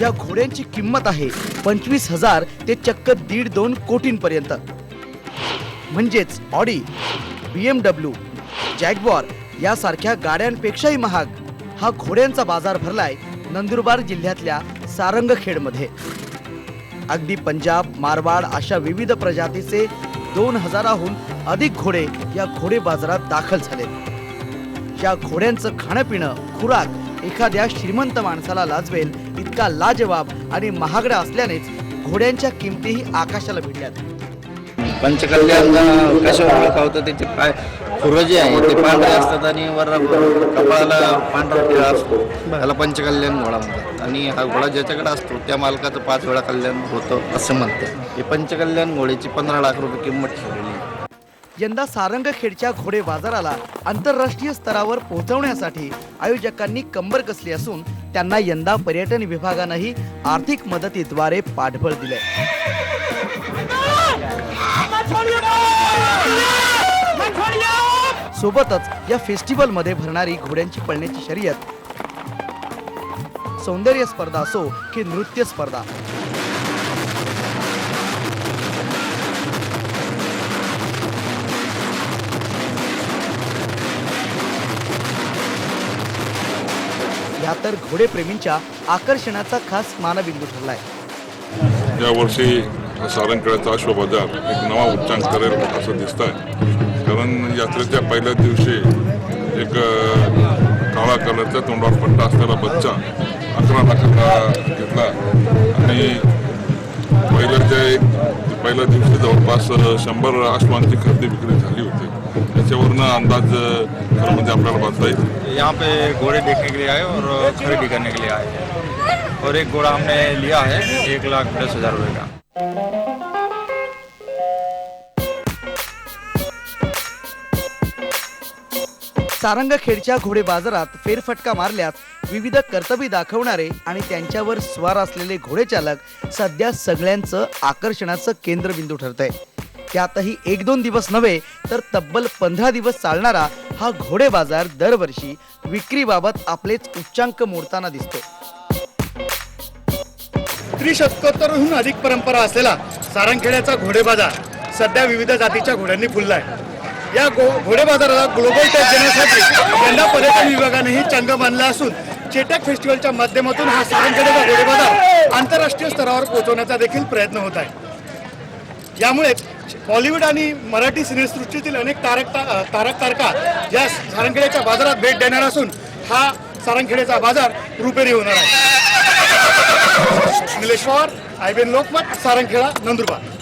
या घोड्यांची किंमत आहे पंचवीस हजार ते चक्क दीड दोन कोटींपर्यंत. म्हणजेच Audi B M W Jaguar यासारख्या गाड्यांपेक्षाही महाग हा घोड्यांचा बाजार भरलाय नंदुरबार जिल्ह्यातल्या सारंगखेडमध्ये. अगदी पंजाब मारवाड अशा विविध प्रजातीचे दोन हजाराहून अधिक घोडे या घोडे बाजारात दाखल झाले या घोड्यांचं खाणं पिणं खुराक एखाद्या श्रीमंत माणसाला लाजवेल इतका लाजवाब आणि महागडा असल्यानेच घोड्यांच्या किमतीही आकाशाला भिडल्यात पंचकल्याण कशा ओळखावतं त्याचे पाय पूर्वजे आहे ते पांढरे असतात आणि वर कपाळाला पांढरा टिळा असतो. त्याला पंचकल्याण घोडा म्हणतात. आणि हा घोडा ज्याच्याकडे असतो त्या मालकाचं पाच वेळा कल्याण होतं असं म्हणतात. हे पंचकल्याण घोड्याची पंधरा लाख रुपये किंमत ठेवलेली यंदा सारंगखेडच्या घोडे बाजाराला आंतरराष्ट्रीय स्तरावर पोहोचवण्यासाठी आयोजकांनी कंबर कसली असून त्यांना यंदा पर्यटन विभागानंही आर्थिक मदतीद्वारे पाठबळ दिले सोबतच या फेस्टिवलमध्ये भरणारी घोड्यांची पळण्याची शर्यत सौंदर्य स्पर्धा असो की नृत्य स्पर्धा हा तर घोडेप्रेमींच्या आकर्षणाचा खास मानबिंदू ठरलाय. यावर्षी सारंगखेड्याचा अश्व बाजार एक नवा उच्चांक करेल असं दिसत आहे कारण यात्रेच्या पहिल्या दिवशी एक काळा कलरचा तोंडावर पट्टा असलेला बच्चा अकरा लाखाचा घेतला. आणि पहिल्याच्या एक पहिल्या दिवशी जवळपास शंभर अश्वांची खरेदी विक्री झाली होती. त्याच्यावरनं अंदाज खरं म्हणजे आपल्याला बांधता येईल. यहाँ पे घोड़े देखने के लिए आए और खरीदी करने के लिए आए। और एक घोड़ा हमने लिया है एक लाख दस हजार रुपये का। सारंगखेडच्या घोडे बाजारात फेरफटका मारल्यास विविध कर्तबी दाखवणारे आणि त्यांच्यावर स्वार असलेले घोडेचालक सध्या सगळ्यांचं आकर्षणाचं केंद्रबिंदू ठरत आहे त्यातही एक दोन दिवस नव्हे तर तब्बल पंधरा दिवस चालणारा हा घोडे बाजार दरवर्षी विक्रीबाबत आपलेच उच्चांक मोडताना दिसतो त्रिशतकोत्तरहून अधिक परंपरा असलेला सारंगखेड्याचा घोडे बाजार सध्या विविध जातीच्या घोड्यांनी फुललाय. या घो घोडे बाजाराला ग्लोबल टच देण्यासाठी यंदा पर्यटन विभागानेही चंग बांधला असून चेटक फेस्टिवलच्या माध्यमातून हा सारंगखेड्याचा घोडे आंतरराष्ट्रीय स्तरावर पोहोचवण्याचा देखील प्रयत्न होत आहे. यामुळे बॉलिवूड आणि मराठी सिनेसृष्टीतील अनेक तारक ता- तारक तारका या सारंगखेड्याच्या बाजारात भेट देणार असून हा सारंगखेड्याचा बाजार रुपेरी होणार आहे. Nileshwar I IBN Lokmat Sarangkheda Nandurbar.